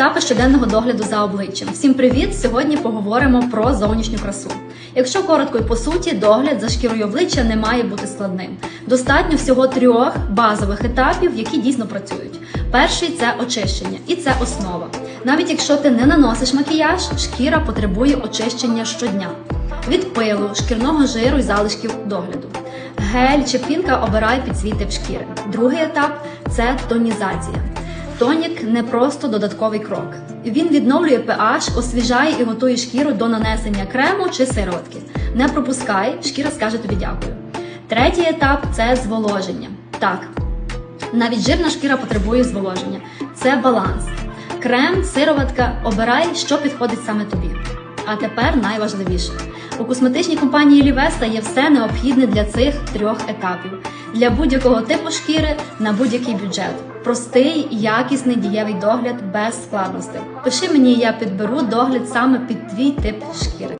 етапи щоденного догляду за обличчям. Всім привіт! Сьогодні поговоримо про зовнішню красу. Якщо коротко і по суті, догляд за шкірою обличчя не має бути складним. Достатньо всього трьох базових етапів, які дійсно працюють. Перший це очищення, і це основа. Навіть якщо ти не наносиш макіяж, шкіра потребує очищення щодня від пилу, шкірного жиру і залишків догляду. Гель чи пінка обирай під свій тип шкіри. Другий етап це тонізація. Тонік не просто додатковий крок. Він відновлює pH, освіжає і готує шкіру до нанесення крему чи сироватки. Не пропускай, шкіра скаже тобі дякую. Третій етап це зволоження. Так, навіть жирна шкіра потребує зволоження. Це баланс. Крем, сироватка, обирай, що підходить саме тобі. А тепер найважливіше. У косметичній компанії Лівеста є все необхідне для цих трьох етапів для будь-якого типу шкіри на будь-який бюджет. Простий, якісний дієвий догляд без складностей. Пиши мені, я підберу догляд саме під твій тип шкіри.